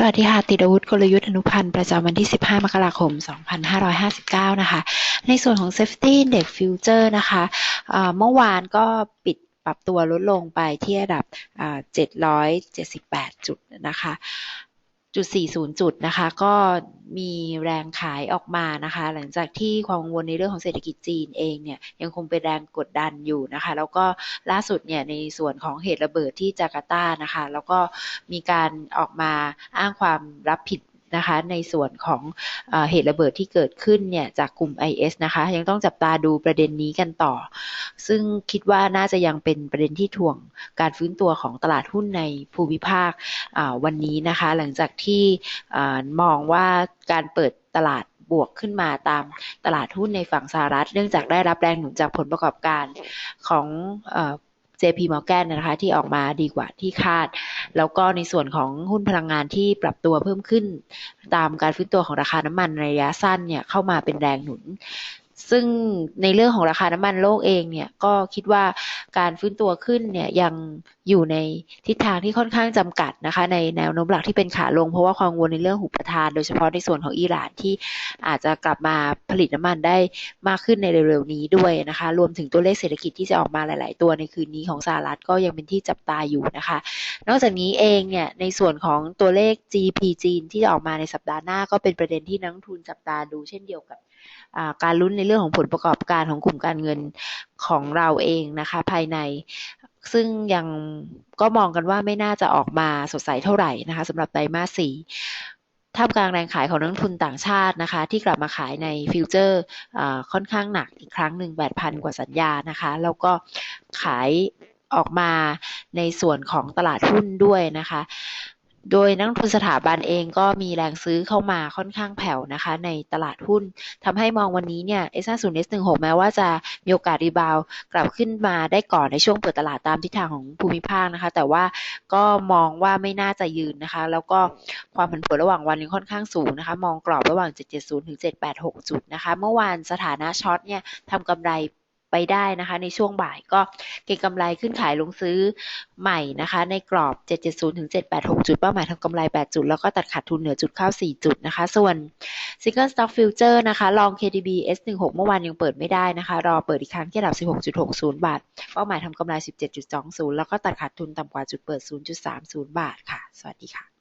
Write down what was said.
สวัสดีค่ะ ติดอาวุธกลยุทธ์อนุพันธ์ประจำวันที่ 15 มกราคม 2559 นะคะ ในส่วนของ Safety Index Future นะคะะเมื่อวานก็ปิดปรับตัวลดลงไปที่ระดับ 778 จุดนะคะ จุด40 จุดนะคะ ก็มีแรงขายออกมานะคะ หลังจากที่ความกังวลในเรื่องของเศรษฐกิจจีนเองเนี่ยยังคงเป็นแรงกดดันอยู่นะคะ แล้วก็ล่าสุดเนี่ยในส่วนของเหตุระเบิดที่จาการ์ตานะคะ แล้วก็มีการออกมาอ้างความรับผิด นะคะ ในส่วนของเอเหตุระเบิดที่เกิดขึ้นเนี่ยจากกลุ่ม IS นะคะ ยังต้องจับตาดูประเด็นนี้กันต่อ ซึ่งคิดว่าน่าจะยังเป็นประเด็นที่ถ่วงการฟื้นตัวของตลาดหุ้นในภูมิภาควันนี้นะคะ หลังจากที่มองว่าการเปิดตลาดบวกขึ้นมาตามตลาดหุ้นในฝั่งสหรัฐ เนื่องจากได้รับแรงหนุนจากผลประกอบการของ JP Morgan นะคะที่ออกมาดีกว่าที่คาด แล้วก็ในส่วนของหุ้นพลังงานที่ปรับตัวเพิ่มขึ้น ตามการฟื้นตัวของราคาน้ำมันในระยะสั้นเนี่ยเข้ามาเป็นแรงหนุนซึ่งในเรื่องของราคาน้ำมันโลกเองเนี่ยก็คิดว่า การฟื้นตัวขึ้นเนี่ยยังอยู่ในทิศทางที่ค่อนข้างจำกัดนะคะ ในแนวโน้มหลักที่เป็นขาลง เพราะว่าความกังวลในเรื่องหุบประทาน โดยเฉพาะในส่วนของอิหร่านที่อาจจะกลับมาผลิตน้ำมันได้มากขึ้นในเร็วๆนี้ด้วยนะคะ รวมถึงตัวเลขเศรษฐกิจที่จะออกมาหลาย ๆ ตัวในคืนนี้ของสหรัฐก็ยังเป็นที่จับตาอยู่นะคะ นอกจากนี้เองเนี่ยในส่วนของตัวเลข GDP จีนที่จะออกมาในสัปดาห์หน้าก็เป็นประเด็นที่นักทุนจับตาดูเช่นเดียวกับ การลุ้นในเรื่องของผลประกอบการของกลุ่มการเงินของเราเองนะคะ ภายใน ซึ่งยังก็มองกันว่าไม่น่าจะออกมาสดใสเท่าไหร่นะคะสำหรับไตรมาสสี่ท่ามกลางแรงขายของนักทุนต่างชาตินะคะ ที่กลับมาขายในฟิวเจอร์ค่อนข้างหนักอีกครั้งหนึ่ง8,000 กว่าสัญญานะคะ แล้วก็ขายออกมาในส่วนของตลาดหุ้นด้วยนะคะ โดยนักทุนสถาบันเองก็มีแรงซื้อเข้ามาค่อนข้างแผ่วนะคะ ในตลาดหุ้นทำให้มองวันนี้เนี่ย S50 S16 แม้ว่าจะมีโอกาสรีบาวกลับขึ้นมาได้ก่อนในช่วงเปิดตลาดตามทิศทางของภูมิภาคนะคะ แต่ว่าก็มองว่าไม่น่าจะยืนนะคะ แล้วก็ความผันผวนระหว่างวันยังค่อนข้างสูงนะคะ มองกรอบระหว่าง 770 ถึง 786 จุดนะคะ เมื่อวานสถานะช็อตเนี่ยทำกำไร ไปได้นะคะ ในช่วงบ่ายก็เก็งกำไรขึ้นขายลงซื้อใหม่นะคะ ในกรอบ 770ถึง786 จุด เป้าหมายทำกำไร 8 จุด แล้วก็ตัดขาดทุนเหนือจุดเข้า 4 จุดนะคะ ส่วน Single Stock Future นะคะ ลอง KTB S16 เมื่อวานยังเปิดไม่ได้นะคะ รอเปิดอีกครั้งที่ระดับ 16.60 บาท เป้าหมายทำกำไร 17.20 แล้วก็ตัดขาดทุนต่ำกว่าจุดเปิด 0.30 บาทค่ะ สวัสดีค่ะ